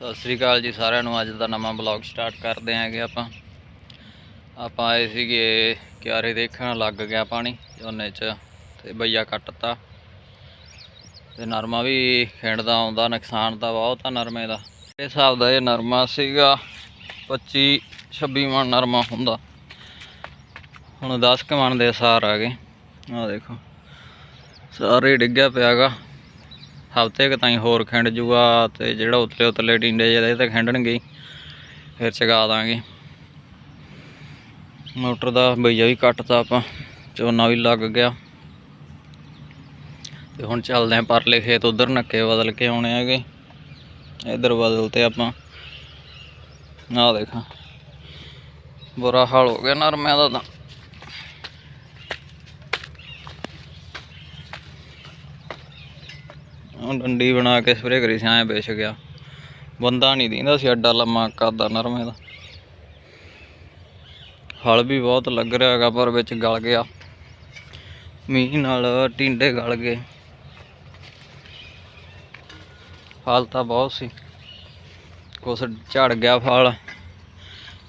ਸਤਿ ਸ੍ਰੀ ਅਕਾਲ ਜੀ ਸਾਰਿਆਂ ਨੂੰ। ਅੱਜ ਦਾ ਨਵਾਂ ਬਲੌਗ ਸਟਾਰਟ ਕਰਦੇ ਆਂਗੇ ਆਪਾਂ। ਆਪਾਂ ਆਏ ਸੀਗੇ ਕਿਆਰੇ ਦੇਖਣ, ਲੱਗ ਗਿਆ ਪਾਣੀ ਝੋਨੇ 'ਚ ਤੇ ਬਈਆ ਕੱਟਤਾ। ਤੇ ਨਰਮਾ ਵੀ ਖਿੰਡਦਾ ਆਉਂਦਾ, ਨੁਕਸਾਨ ਤਾਂ ਬਹੁਤ ਆ ਨਰਮੇ ਦਾ। ਇਹ ਹਿਸਾਬ ਦਾ ਇਹ ਨਰਮਾ ਸੀਗਾ 25 26 ਮਣ ਨਰਮਾ ਹੁੰਦਾ। ਹੁਣ 10 ਕੁ ਮਣ ਦੇ ਸਾਰ ਆ ਗਏ। ਆਹ ਦੇਖੋ, ਸਾਰੇ ਡਿੱਗਿਆ ਪਿਆਗਾ ਹਫ਼ਤੇ ਕੁ ਤਾਈਂ ਹੋਰ ਖਿੰਡ ਜੂਗਾ ਤੇ ਜਿਹੜਾ ਉਤਲੇ ਉਤਲੇ ਟਿੰਡੇ ਜਿਹੜੇ ਤੇ ਖਿੰਡਣਗੇ ਫਿਰ ਚਗਾ ਦਾਂਗੇ। ਮੋਟਰ ਦਾ ਬਈਆ ਵੀ ਕੱਟਤਾ ਆਪਾਂ, ਝੋਨਾ ਵੀ ਲੱਗ ਗਿਆ। ਤੇ ਹੁਣ ਚੱਲਦੇ ਆਂ ਪਰਲੇ ਖੇਤ ਉਧਰ, ਨੱਕੇ ਬਦਲ ਕੇ ਆਉਣੇ ਹੈਗੇ। ਇਧਰ ਬਦਲ ਤੇ ਆਪਾਂ। ਆਹ ਦੇਖਾਂ। ਬੁਰਾ ਹਾਲ ਹੋ ਗਿਆ ਨਰਮਿਆਂ ਦਾ ਤਾਂ। ਡੰਡੀ ਬਣਾ ਕੇ ਸਪਰੇ ਕਰੀ ਸੀ, ਐਂ ਵਿਛ ਗਿਆ ਬੰਦਾ ਨਹੀਂ ਦਿੰਦਾ ਸੀ ਐਡਾ ਲੰਮਾ ਕਰਦਾ ਨਰਮੇ ਦਾ। ਹਲ ਵੀ ਬਹੁਤ ਲੱਗ ਰਿਹਾ ਹੈਗਾ, ਪਰ ਵਿੱਚ ਗਲ ਗਿਆ। ਮੀਂਹ ਨਾਲ ਟਿੰਡੇ ਗਲ ਗਏ। ਫਲ ਤਾਂ ਬਹੁਤ ਸੀ। ਕੁਛ ਝੜ ਗਿਆ ਫਲ।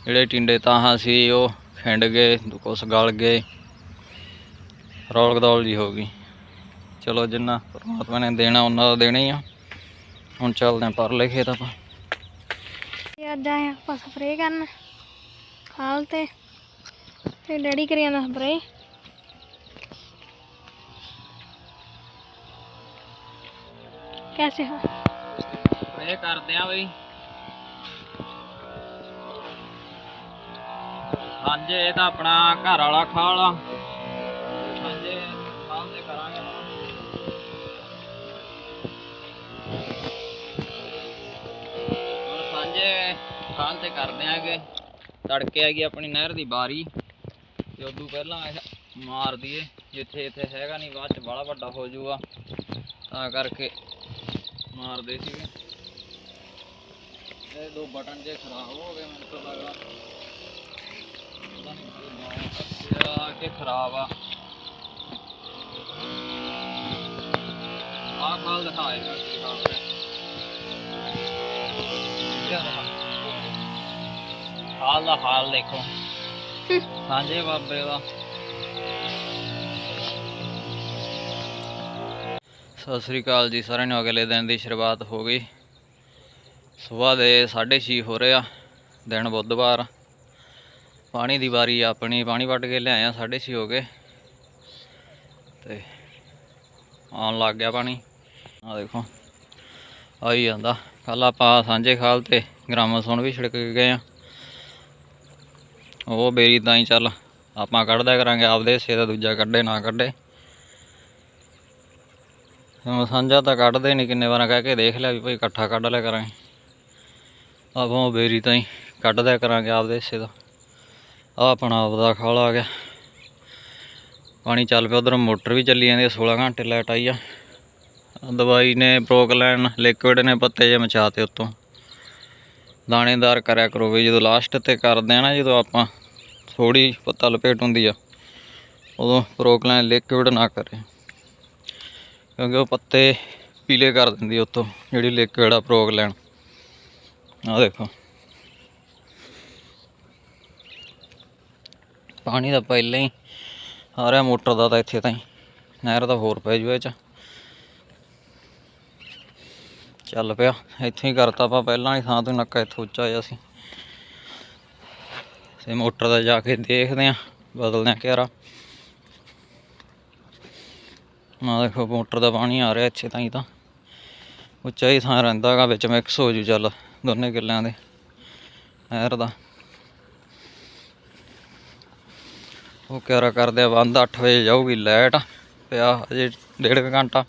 ਜਿਹੜੇ ਟਿੰਡੇ ਤਾਹਾਂ ਸੀ, ਉਹ ਖਿੰਡ ਗਏ, ਕੁਛ ਗਲ ਗਏ। ਰੌਲ ਗਦੌਲ ਜੀ ਹੋ ਗਈ। ਚਲੋ ਜਿੰਨਾ ਪਰਮਾਤਮਾ ਨੇ ਦੇਣਾ ਉਹਨਾਂ ਦਾ ਦੇਣਾ ਹੀ ਆ। ਹੁਣ ਚੱਲਦੇ ਆਂ ਪਰਲੇ ਖੇਤ ਆਪਾਂ। ਤੇ ਅੱਜ ਆਏ ਆਪਾਂ ਸਪਰੇਅ ਕਰਨ। ਖਾਲ ਤੇ ਤੇ ਡੈਡੀ ਕਰੀ ਜਾਂਦਾ ਸਪਰੇਅ ਕੈਸੇ ਹੋ? ਇਹ ਕਰਦੇ ਆ ਬਈ। ਹਾਂਜੀ ਇਹ ਤਾਂ ਆਪਣਾ ਘਰ ਵਾਲਾ ਖਾਲ ਆ। ਸਾਂਝੇ ਤੇ ਕਰਦੇ ਆਂਗੇ। ਤੜਕੇ ਹੈਗੀ ਆਪਣੀ ਨਹਿਰ ਦੀ ਬਾਰੀ। ਤੇ ਉਦੋਂ ਪਹਿਲਾਂ ਇਹ ਮਾਰ ਦਈਏ, ਜਿੱਥੇ ਇੱਥੇ ਹੈਗਾ ਨਹੀਂ ਬਾਅਦ ਚ ਬੜਾ ਵੱਡਾ ਹੋ ਜਾਊਗਾ। ਤਾਂ ਕਰਕੇ ਮਾਰਦੇ ਸੀਗੇ। ਇਹ ਦੋ ਬਟਨ ਜੇ ਖਰਾਬ ਹੋ ਗਏ, ਮੈਨੂੰ ਤਾਂ ਲੱਗਦਾ ਪਤਾ ਨਹੀਂ ਕੀ ਕਿ ਖਰਾਬ ਆ। ਆਹ ਖਾਲ ਦਿਖਾਏਗਾ ਕੀ ਹਾਲ ਹੈ ਇਹ ਹਾਲ ਦਾ ਹਾਲ ਦੇਖੋ। ਸਾਂਝੇ ਬਾਬੇ ਦਾ। ਸਤਿ ਸ੍ਰੀ ਅਕਾਲ ਜੀ ਸਾਰਿਆਂ ਨੂੰ ਅਗਲੇ ਦਿਨ ਦੀ ਸ਼ੁਰੂਆਤ ਹੋ ਗਈ। ਸਵੇਰ ਦੇ 6:30 ਹੋ ਰਹੇ ਦਿਨ ਬੁੱਧਵਾਰ। ਪਾਣੀ ਦੀ ਵਾਰੀ ਆਪਣੀ ਪਾਣੀ ਵੱਢ ਕੇ ਲਿਆਏ ਆ 6:30 ਹੋ ਗਏ। ਤੇ ਆਉਣ ਲੱਗ ਗਿਆ ਪਾਣੀ। ਆ ਦੇਖੋ ਆਈ ਜਾਂਦਾ। ਕੱਲ ਆਪਾਂ ਸਾਂਝੇ ਖਾਲ ਤੇ ਗ੍ਰਾਮਾ ਸੋਣ ਵੀ ਛਿੜਕ ਕੇ ਗਏ ਆ। ਉਹ ਬੇਰੀ ਤਾਂ ਹੀ ਚੱਲ, ਆਪਾਂ ਕੱਢਦਾ ਕਰਾਂਗੇ ਆਪਦੇ ਹਿੱਸੇ ਦਾ ਦੂਜਾ ਕੱਢੇ, ਨਾ ਕੱਢੇ। ਹੁਣ ਸਾਂਝਾ ਤਾਂ ਕੱਢਦੇ ਨਹੀਂ ਕਿੰਨੇ ਵਾਰਾਂ ਕਹਿ ਕੇ ਦੇਖ ਲਿਆ ਵੀ ਭਾਈ ਇਕੱਠਾ ਕੱਢ ਲਿਆ ਕਰਾਂਗੇ। ਆਪਾਂ ਉਹ ਬੇਰੀ ਤਾਂ ਹੀ ਕੱਢਦਿਆ ਕਰਾਂਗੇ ਆਪਦੇ ਹਿੱਸੇ ਦਾ। ਆ ਆਪਣਾ ਆਪਦਾ ਖਾਲ ਆ ਗਿਆ। ਪਾਣੀ ਚੱਲ ਪਿਆ, ਉਧਰ ਮੋਟਰ ਵੀ ਚੱਲੀ ਜਾਂਦੀ ਆ 16 ਘੰਟੇ ਲਾਈਟ ਆਈ ਆ। ਦਵਾਈ ਨੇ ਪ੍ਰੋਕਲੈਨ, ਲਿਕੁਇਡ ਨੇ ਪੱਤੇ ਜੇ ਮਚਾਤੇ ਉੱਤੋਂ। ਦਾਣੇਦਾਰ ਕਰਿਆ ਕਰੋ ਵੀ ਜਦੋਂ ਲਾਸਟ ਤੇ ਕਰਦੇ ਆ ਨਾ, ਜਦੋਂ ਆਪਾਂ ਥੋੜੀ ਪੱਤਾ ਲਪੇਟ ਹੁੰਦੀ ਆ, ਉਦੋਂ ਪ੍ਰੋਕਲੈਨ ਲਿਕਵਿਡ ਨਾ ਕਰੇ। ਕਿਉਂਕਿ ਉਹ ਪੱਤੇ ਪੀਲੇ ਕਰ ਦਿੰਦੀ ਆ ਜਿਹੜੀ ਲਿਕਵਿਡ ਆ ਪ੍ਰੋਕਲੈਨ ਆ ਦੇਖੋ। ਪਾਣੀ ਦਾ ਪਹਿਲਾਂ ਹੀ ਆ ਰਿਹਾ ਮੋਟਰ ਦਾ ਤਾਂ ਇੱਥੇ ਤਾਂ ਹੀ, ਨਹਿਰ ਦਾ ਹੋਰ ਪੈ ਜੂ ਇਹ ਚ। ਚੱਲ ਪਿਆ। ਇੱਥੇ ਹੀ ਕਰਤਾ ਆਪਾਂ ਪਹਿਲਾਂ ਹੀ ਥਾਂ ਤੋਂ ਨੱਕਾ ਇੱਥੋਂ ਉੱਚਾ ਜਿਹਾ ਸੀ। ਤੇ ਮੋਟਰ ਦਾ ਜਾ ਕੇ ਦੇਖਦੇ ਆ ਬਦਲਦੇ ਆ ਘੇਰਾ ਨਾ ਦੇਖੋ, ਮੋਟਰ ਦਾ ਪਾਣੀ ਆ ਰਿਹਾ ਇੱਥੇ ਤਾਈਂ ਤਾਂ। ਉੱਚਾ ਹੀ ਥਾਂ ਰਹਿੰਦਾ ਗਾ ਵਿੱਚ ਮਿਕਸ ਹੋ ਜੂ ਚੱਲ ਦੋਨੇ ਕਿੱਲਿਆਂ ਦੇ, ਨਹਿਰ ਦਾ। ਉਹ ਕਿਹੜਾ ਕਰਦੇ ਆ, ਬੰਦ 8 ਵਜੇ ਜਾਊਗੀ ਲਾਈਟ, ਪਿਆ ਅਜੇ ਡੇਢ ਕੁ ਘੰਟਾ।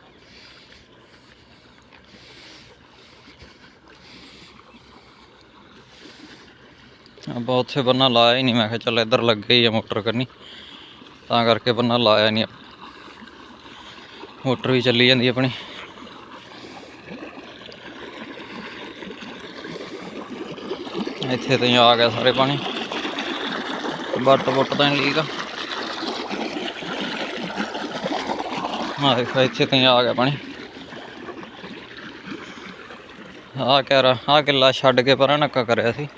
ਆਪਾਂ ਉੱਥੇ ਬੰਨਾ ਲਾਇਆ ਹੀ ਨਹੀਂ। ਮੈਂ ਕਿਹਾ ਚੱਲ ਇੱਧਰ ਲੱਗੇ ਹੀ ਆ ਮੋਟਰ ਕਰਨੀ। ਤਾਂ ਕਰਕੇ ਬੰਨਾ ਲਾਇਆ ਨਹੀਂ ਮੋਟਰ ਵੀ ਚੱਲੀ ਜਾਂਦੀ ਆਪਣੀ। ਇੱਥੇ ਤਾਂ ਹੀ ਆ ਗਿਆ ਸਾਰੇ ਪਾਣੀ। ਬੱਟ ਬੁੱਟ ਤਾਂ ਨਹੀਂ ਲੀਕ। ਆ ਦੇਖੋ, ਇੱਥੇ ਤਾਂ ਹੀ ਆ ਗਿਆ ਪਾਣੀ। ਆ ਕਹਿ ਰਾ ਆ ਕਿੱਲਾ ਛੱਡ ਕੇ ਪਰਾਂ ਨੱਕਾ ਕਰਿਆ ਸੀ।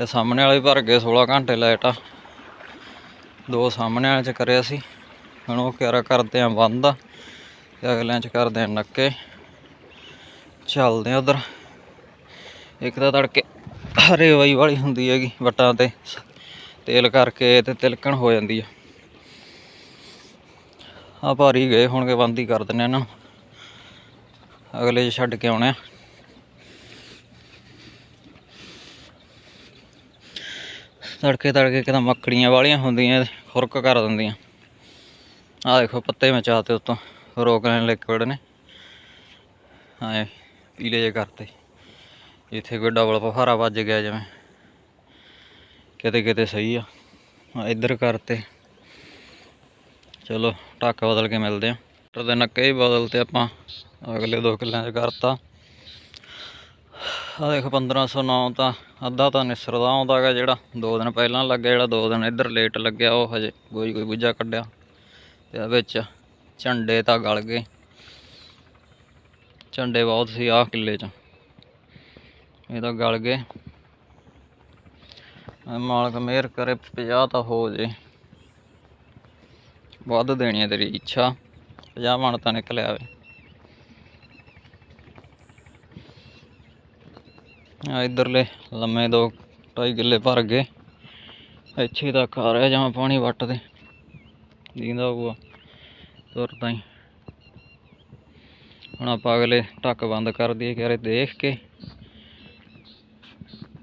ਇਹ ਸਾਹਮਣੇ ਵਾਲੇ ਭਰ ਗਏ 16 ਘੰਟੇ ਲਾਈਟ ਆ। ਦੋ ਸਾਹਮਣੇ ਵਾਲੇ ਚ ਕਰਿਆ ਸੀ। ਹੁਣ ਉਹ ਕਹਿ ਕਰਦੇ ਆ, ਬੰਦ ਤੇ ਅਗਲਿਆਂ ਚ ਕਰਦੇ ਆ ਨੱਕੇ। ਚੱਲਦੇ ਆ ਉਧਰ। ਇੱਕ ਤਾਂ ਤੜਕੇ ਹਰੇ ਵਈ ਵਾਲੀ ਹੁੰਦੀ ਹੈਗੀ, ਵਟਾਂ ਤੇ। ਸ- ਤੇਲ ਕਰਕੇ ਤੇ ਤਿਲਕਣ ਹੋ ਜਾਂਦੀ ਆ। ਆ ਭਾਰੀ ਗਏ ਹੋਣਗੇ ਕੇ ਬੰਦ ਹੀ ਕਰ ਦਿੰਦੇ ਇਹਨਾਂ ਨੂੰ। ਅਗਲੇ 'ਚ ਛੱਡ ਕੇ ਆਉਣੇ ਆ। ਤੜਕੇ ਤੜਕੇ ਕਿਤਾ ਮੱਕੜੀਆਂ ਵਾਲੀਆਂ ਹੁੰਦੀਆਂ ਖੁਰਕ ਕਰ ਦਿੰਦੀਆਂ। ਆ ਦੇਖੋ ਪੱਤੇ ਮਚਾਤੇ ਉੱਤੋਂ ਰੋਕ ਲੈਣ ਲਿਕਵਿਡ ਨੇ। ਆਏ ਪੀਲੇ ਜੇ ਕਰਤੇ। ਇੱਥੇ ਕੋਈ ਡਬਲ ਫੁਹਾਰਾ ਵੱਜ ਗਿਆ ਜਿਵੇਂ। ਕਿਤੇ ਕਿਤੇ ਸਹੀ ਆ। ਇੱਧਰ ਕਰਤੇ। ਚਲੋ ਢੱਕ ਬਦਲ ਕੇ ਮਿਲਦੇ ਆ। ਟਰ ਦੇ ਨੱਕੇ ਹੀ ਬਦਲ ਤੇ ਆਪਾਂ। ਅਗਲੇ ਦੋ ਕਿੱਲਿਆਂ 'ਚ ਕਰਤਾ। ਆ ਦੇਖ 1509 ਤਾਂ ਅੱਧਾ ਤਾਂ ਨਿਸਰਦਾ ਆਉਂਦਾ ਗਾ ਜਿਹੜਾ। ਦੋ ਦਿਨ ਪਹਿਲਾਂ ਲੱਗਿਆ ਜਿਹੜਾ, ਦੋ ਦਿਨ ਇੱਧਰ ਲੇਟ ਲੱਗਿਆ ਉਹ ਹਜੇ ਕੋਈ ਕੋਈ ਬੁੱਝਾ ਕੱਢਿਆ। ਤੇ ਆ ਵਿੱਚ ਝੰਡੇ ਤਾਂ ਗਲ ਗਏ। ਝੰਡੇ ਬਹੁਤ ਸੀ ਆਹ ਕਿੱਲੇ 'ਚ। ਇਹ ਤਾਂ ਗਲ ਗਏ। ਮਾਲਕ ਮਿਹਰ ਕਰੇ 50 ਤਾਂ ਹੋ ਜੇ। ਵੱਧ ਦੇਣੀ ਹੈ ਤੇਰੀ ਇੱਛਾ। 50 ਮਣ ਤਾਂ ਨਿਕਲਿਆ ਵੇ ਆ ਇਧਰਲੇ ਲੰਮੇ ਦੋ ਢਾਈ ਕਿੱਲੇ ਭਰ ਗਏ। ਇੱਥੇ ਤੱਕ ਆ ਰਿਹਾ ਜਾਂ ਪਾਣੀ ਵੱਟ ਦੇ ਦੀਂਦਾ ਹੋਊਗਾ ਤੁਰਦਾ ਹੀ। ਹੁਣ ਆਪਾਂ ਅਗਲੇ ਢੱਕ ਬੰਦ ਕਰ ਦਈਏ ਕਿਰੇ ਦੇਖ ਕੇ।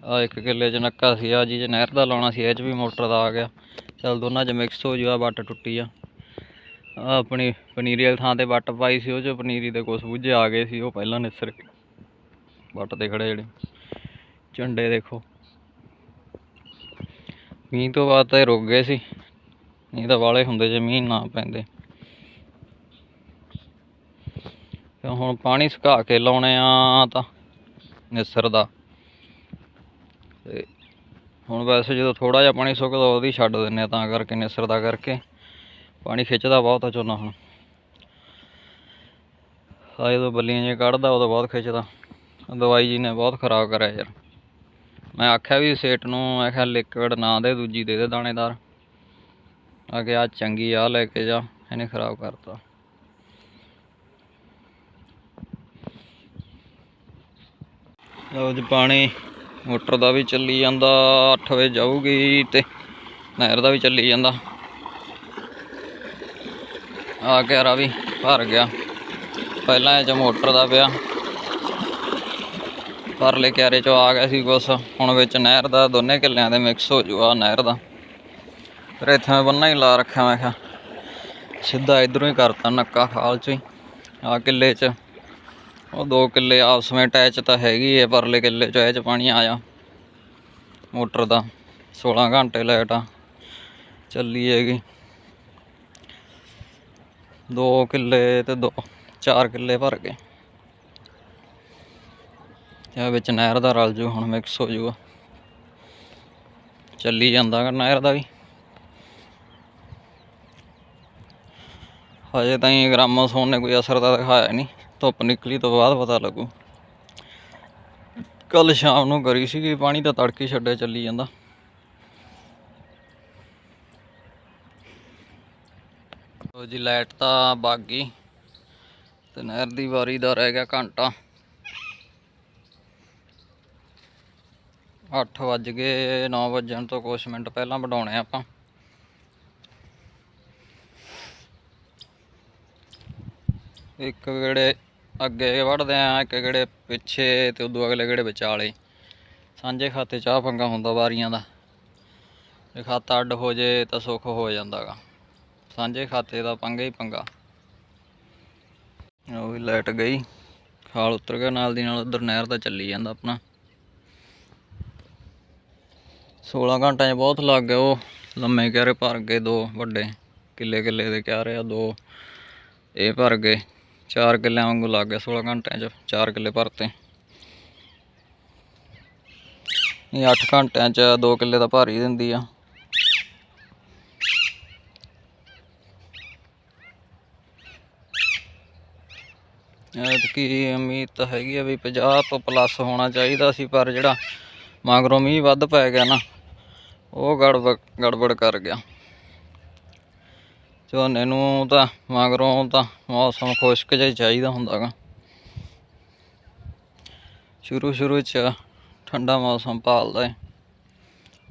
ਆ ਇੱਕ ਕਿੱਲੇ ਚ ਨੱਕਾ ਸੀ, ਆ ਜੀ ਚ ਨਹਿਰ ਦਾ ਲਾਉਣਾ ਸੀ, ਇਹ ਚ ਵੀ ਮੋਟਰ ਦਾ ਆ ਗਿਆ। ਚਲ ਦੋਨਾਂ ਚ ਮਿਕਸ ਹੋ ਜੂਆ ਵੱਟ ਟੁੱਟੀ ਆ। ਆ ਆਪਣੀ ਪਨੀਰੀ ਵਾਲੀ ਥਾਂ ਤੇ ਵੱਟ ਪਾਈ ਸੀ, ਉਹ ਚ ਪਨੀਰੀ ਦੇ ਕੁਛ ਬੁੱਝੇ ਆ ਗਏ ਸੀ, ਉਹ ਪਹਿਲਾਂ ਨਿਸਰ ਗਏ। ਵੱਟ ਤੇ ਖੜੇ ਜਿਹੜੇ। ਝੰਡੇ ਦੇਖੋ। ਮੀਂਹ ਤੋਂ ਬਾਅਦ ਤਾਂ ਇਹ ਰੁਕ ਗਏ ਸੀ। ਨਹੀਂ ਤਾਂ ਵਾਲੇ ਹੁੰਦੇ ਜੇ ਮੀਂਹ ਨਾ ਪੈਂਦੇ। ਤੇ ਹੁਣ ਪਾਣੀ ਸੁਕਾ ਕੇ ਲਾਉਣੇ ਆ ਤਾਂ ਨਿਸਰ ਦਾ। ਤੇ ਹੁਣ ਵੈਸੇ ਜਦੋਂ ਥੋੜਾ ਜਿਹਾ ਪਾਣੀ ਸੁੱਕਦਾ ਉਹਦੀ ਛੱਡ ਦਿੰਨੇ ਆ ਤਾਂ ਕਰਕੇ ਨਿਸਰ ਦਾ ਕਰਕੇ। ਪਾਣੀ ਖਿੱਚਦਾ ਬਹੁਤ ਆ ਝੋਨਾ ਹੁਣ। ਆ ਜਦੋਂ ਬੱਲੀਆਂ ਜੇ ਕੱਢਦਾ, ਉਦੋਂ ਬਹੁਤ ਖਿੱਚਦਾ। ਦਵਾਈ ਜੀ ਨੇ ਬਹੁਤ ਖਰਾਬ ਕਰਿਆ ਯਾਰ। ਮੈਂ ਆਖਿਆ ਵੀ ਸੇਟ ਨੂੰ, ਮੈਂ ਕਿਹਾ ਲਿਕਵਿਡ ਨਾ ਦੇ, ਦੂਜੀ ਦੇ ਦੇ ਦਾਣੇਦਾਰ। ਆ ਕਿ ਆ ਚੰਗੀ ਆ, ਲੈ ਕੇ ਜਾ, ਇਹਨੇ ਖਰਾਬ ਕਰਤਾ। ਲਓ ਜੀ ਪਾਣੀ, ਮੋਟਰ ਦਾ ਵੀ ਚੱਲੀ ਜਾਂਦਾ 8 ਵਜੇ ਜਾਊਗੀ ਤੇ ਨਹਿਰ ਦਾ ਵੀ ਚੱਲੀ ਜਾਂਦਾ। ਆ ਕੇ ਘੇਰਾ ਵੀ ਭਰ ਗਿਆ। ਪਹਿਲਾਂ ਇਹ ਚ ਮੋਟਰ ਦਾ ਪਿਆ। ਪਰਲੇ ਕਿਆਰੇ ਚੋਂ ਆ ਗਿਆ ਸੀ ਕੁਛ ਹੁਣ ਵਿੱਚ ਨਹਿਰ ਦਾ, ਦੋਨੇ ਕਿੱਲਿਆਂ ਦੇ ਮਿਕਸ ਹੋ ਜੂਗਾ ਨਹਿਰ ਦਾ। ਫਿਰ ਇੱਥੇ ਮੈਂ ਬੰਨਾ ਹੀ ਲਾ ਰੱਖਿਆ, ਮੈਂ ਕਿਹਾ ਸਿੱਧਾ ਇਧਰੋਂ ਹੀ ਕਰਤਾ ਨੱਕਾ ਖਾਲ ਚ ਹੀ। ਆ ਕਿੱਲੇ ਚ। ਉਹ ਦੋ ਕਿੱਲੇ ਆਪਸ ਵਿੱਚ ਅਟੈਚ ਤਾਂ ਹੈਗੀ ਹੈ ਪਰਲੇ ਕਿੱਲੇ 'ਚੋਂ ਇਹ ਚ ਪਾਣੀ ਆਇਆ। ਮੋਟਰ ਦਾ 16 ਘੰਟੇ ਲਾਈਟ ਆ। ਚੱਲੀ ਹੈਗੀ। ਦੋ ਕਿੱਲੇ ਤੇ ਦੋ, ਚਾਰ ਕਿੱਲੇ ਭਰ ਗਏ। ਇਹ ਵਿੱਚ ਨਹਿਰ ਦਾ ਰਲ ਜੂ, ਹੁਣ ਮਿਕਸ ਹੋ ਜੂਗਾ। ਚੱਲੀ ਜਾਂਦਾ ਗਾ ਨਹਿਰ ਦਾ ਵੀ। ਹਜੇ ਤਾਈਂ ਗ੍ਰਾਮੋਸੋਨ ਨੇ ਕੋਈ ਅਸਰ ਤਾਂ ਦਿਖਾਇਆ ਨਹੀਂ ਧੁੱਪ ਨਿਕਲੀ ਤੋਂ ਬਾਅਦ ਪਤਾ ਲੱਗੂ। ਕੱਲ ਸ਼ਾਮ ਨੂੰ ਕਰੀ ਸੀਗੀ, ਪਾਣੀ ਤਾਂ ਤੜਕੇ ਛੱਡਿਆ ਚੱਲੀ ਜਾਂਦਾ। ਲਓ ਜੀ ਲਾਈਟ ਤਾਂ ਬਾਗੀ ਗਈ। ਤੇ ਨਹਿਰ ਦੀ ਵਾਰੀ ਦਾ ਰਹਿ ਗਿਆ ਘੰਟਾ। 8 ਵੱਜ ਗਏ 9 ਵੱਜਣ ਤੋਂ ਕੁਛ ਮਿੰਟ ਪਹਿਲਾਂ ਵਡਾਉਣੇ ਆਪਾਂ। ਇੱਕ ਗੇੜੇ ਅੱਗੇ ਵੜਦੇ ਆ, ਇੱਕ ਗੇੜੇ ਪਿੱਛੇ ਤੇ ਉਦੋਂ ਅਗਲੇ ਗੇੜੇ ਵਿਚਾਲੇ। ਸਾਂਝੇ ਖਾਤੇ ਚਾਹ ਪੰਗਾ ਹੁੰਦਾ ਵਾਰੀਆਂ ਦਾ। ਜੇ ਖਾਤਾ ਅੱਡ ਹੋ ਜੇ ਤਾਂ ਸੁੱਖ ਹੋ ਜਾਂਦਾਗਾ। ਸਾਂਝੇ ਖਾਤੇ ਦਾ ਪੰਗਾ ਹੀ ਪੰਗਾ। ਉਹ ਵੀ ਲਾਈਟ ਗਈ। ਖਾਲ ਉਤਰ ਗਿਆ, ਨਾਲ ਦੀ ਨਾਲ ਉਧਰ ਨਹਿਰ ਦਾ ਚੱਲੀ ਜਾਂਦਾ ਆਪਣਾ। 16 ਘੰਟਿਆਂ 'ਚ ਬਹੁਤ ਲੱਗ ਗਏ ਉਹ। ਲੰਮੇ ਕਿਆਰੇ ਭਰ ਗਏ ਦੋ ਵੱਡੇ। ਕਿੱਲੇ ਕਿੱਲੇ ਦੇ ਕਿਆਰੇ ਆ ਦੋ। ਇਹ ਭਰ ਗਏ। ਚਾਰ ਕਿੱਲਿਆਂ ਵਾਂਗੂ ਲੱਗ ਗਏ 16 ਘੰਟਿਆਂ 'ਚ। ਚਾਰ ਕਿੱਲੇ ਭਰਤੇ। ਇਹ 8 ਘੰਟਿਆਂ 'ਚ ਦੋ ਕਿੱਲੇ ਤਾਂ ਭਰ ਹੀ ਦਿੰਦੀ ਆ। ਕੀ ਉਮੀਦ ਤਾਂ ਹੈਗੀ ਆ ਵੀ 50 ਤੋਂ ਪਲੱਸ ਹੋਣਾ ਚਾਹੀਦਾ ਸੀ, ਪਰ ਜਿਹੜਾ ਮਗਰੋਂ ਮੀਂਹ ਵੱਧ ਪੈ ਗਿਆ ਨਾ, ਉਹ ਗੜਬੜ ਗੜਬੜ ਕਰ ਗਿਆ। ਝੋਨੇ ਨੂੰ ਤਾਂ, ਮਗਰੋਂ ਤਾਂ ਮੌਸਮ ਖੁਸ਼ਕ ਜਿਹਾ ਹੀ ਚਾਹੀਦਾ ਹੁੰਦਾਗਾ ਸ਼ੁਰੂ ਸ਼ੁਰੂ ਚ ਠੰਡਾ ਮੌਸਮ ਪਾਲਦਾ ਹੈ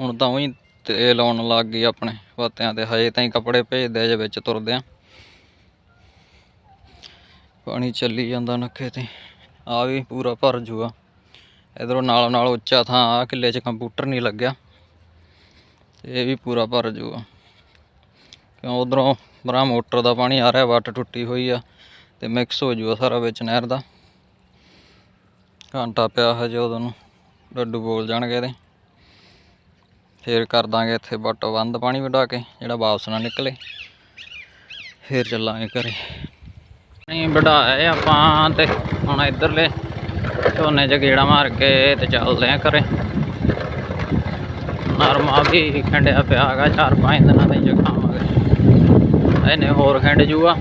ਹੁਣ ਤਾਂ ਉਹੀ ਤੇਲ ਆਉਣ ਲੱਗ ਗਈ ਆਪਣੇ ਪੱਤਿਆਂ ਤੇ, ਹਜੇ ਤਾਂ ਹੀ ਕੱਪੜੇ ਭੇਜਦੇ ਜੇ ਵਿੱਚ ਤੁਰਦੇ ਆ। ਪਾਣੀ ਚੱਲੀ ਜਾਂਦਾ ਨੱਖੇ ਤੇ, ਆ ਵੀ ਪੂਰਾ ਭਰ ਜੂਗਾ। ਇਧਰੋਂ ਨਾਲ ਨਾਲ ਉੱਚਾ ਥਾਂ ਆ ਕਿੱਲੇ 'ਚ ਕੰਪਿਊਟਰ ਨਹੀਂ ਲੱਗਿਆ। ਇਹ ਵੀ ਪੂਰਾ ਭਰ ਜੂਗਾ। ਕਿਉਂ ਉਧਰੋਂ ਬਰਾ ਮੋਟਰ ਦਾ ਪਾਣੀ ਆ ਰਿਹਾ, ਵੱਟ ਟੁੱਟੀ ਹੋਈ ਆ ਤੇ ਮਿਕਸ ਹੋ ਜੂਗਾ ਸਾਰਾ ਵਿੱਚ ਨਹਿਰ ਦਾ। ਘੰਟਾ ਪਿਆ ਹਜੇ ਉਦੋਂ ਨੂੰ ਡੱਡੂ ਬੋਲ ਜਾਣਗੇ ਇਹਦੇ। ਫੇਰ ਕਰ ਦਾਂਗੇ ਇੱਥੇ ਵੱਟ ਬੰਦ ਪਾਣੀ ਵਢਾ ਕੇ, ਜਿਹੜਾ ਵਾਪਸ ਨਾ ਨਿਕਲੇ। ਫੇਰ ਚੱਲਾਂਗੇ ਘਰੇ। ਨਹੀਂ, ਵਢਾਇਆ ਆਪਾਂ ਤੇ ਹੁਣ ਇੱਧਰਲੇ ਝੋਨੇ 'ਚ ਗੇੜਾ ਮਾਰ ਕੇ ਤੇ ਚੱਲਦੇ ਆ ਘਰੇ। ਨਰਮਾ ਵੀ ਖੰਡਿਆ ਪਿਆ ਹੈਗਾ, ਚਾਰ ਪੰਜ ਦਿਨਾਂ ਦੇ ਚਖਾਵਾਂਗੇ ਇਹਨੇ ਹੋਰ ਖੰਡ ਜੂਗਾ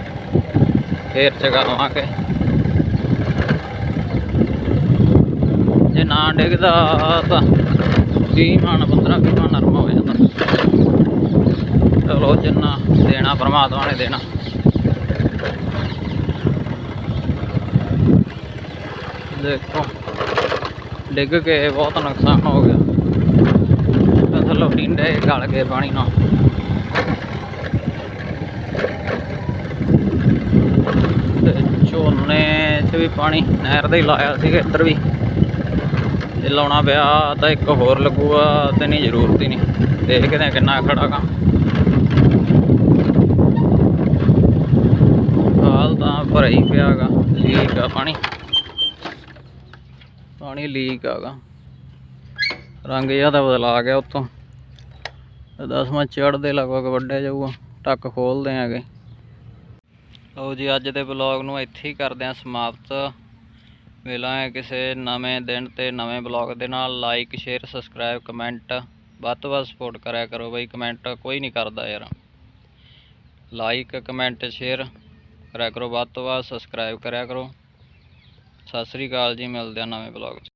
ਫੇਰ ਚਗਾਵਾਂਗੇ। ਜੇ ਨਾ ਡਿੱਗਦਾ ਤਾਂ 20 ਮਣ 15 ਵੀਹ ਮਣ ਨਰਮਾ ਹੋ ਜਾਂਦਾ। ਚਲੋ ਜਿੰਨਾ ਦੇਣਾ, ਪਰਮਾਤਮਾ ਨੇ ਦੇਣਾ। ਦੇਖੋ। ਡਿੱਗ ਕੇ ਬਹੁਤ ਨੁਕਸਾਨ ਹੋ ਗਿਆ। ਫਸਲ ਟਿੰਡੇ ਗਲ ਗਏ ਪਾਣੀ ਨਾਲ। ਝੋਨੇ 'ਚ ਵੀ ਪਾਣੀ ਨਹਿਰ ਦਾ ਹੀ ਲਾਇਆ ਸੀਗਾ ਇੱਧਰ ਵੀ। ਜੇ ਲਾਉਣਾ ਪਿਆ ਤਾਂ ਇੱਕ ਹੋਰ ਲੱਗੂਗਾ ਤੇ ਨਹੀਂ, ਜ਼ਰੂਰਤ ਹੀ ਨਹੀਂ। ਦੇਖਦੇ ਆ ਕਿੰਨਾ ਖੜਾ ਗਾ ਹਾਲ ਤਾਂ ਭਰਿਆ ਹੀ ਪਿਆਗਾ ਲੀਕ ਆ ਪਾਣੀ। ਪਾਣੀ ਲੀਕ ਆਗਾ ਰੰਗ ਜਿਹਾ ਤਾਂ ਬਦਲਾ ਗਿਆ ਉੱਤੋਂ ਤੇ ਦਸਵਾਂ ਚੜ੍ਹਦੇ ਲਗਭਗ ਵੱਢਿਆ ਜਾਊਗਾ। ਟੱਕ ਖੋਲਦੇ ਆਗੇ। ਲਓ ਜੀ, ਅੱਜ ਦੇ ਬਲੌਗ ਨੂੰ ਇੱਥੇ ਹੀ ਕਰਦੇ ਹਾਂ ਸਮਾਪਤ। ਮਿਲਾਂਗੇ ਕਿਸੇ ਨਵੇਂ ਦਿਨ ਤੇ ਨਵੇਂ ਬਲੌਗ ਦੇ ਨਾਲ। ਲਾਈਕ ਸ਼ੇਅਰ ਸਬਸਕ੍ਰਾਈਬ ਕਮੈਂਟ ਵੱਧ ਤੋਂ ਵੱਧ ਸਪੋਰਟ ਕਰਿਆ ਕਰੋ ਬਈ। ਕਮੈਂਟ ਕੋਈ ਨਹੀਂ ਕਰਦਾ ਯਾਰ। ਲਾਈਕ ਕਮੈਂਟ ਸ਼ੇਅਰ ਕਰਿਆ ਕਰੋ ਵੱਧ ਤੋਂ ਵੱਧ। ਸਬਸਕ੍ਰਾਈਬ ਕਰਿਆ ਕਰੋ। ਸਤਿ ਸ੍ਰੀ ਅਕਾਲ ਜੀ ਮਿਲਦੇ ਆ ਨਵੇਂ ਬਲੌਗ 'ਚ।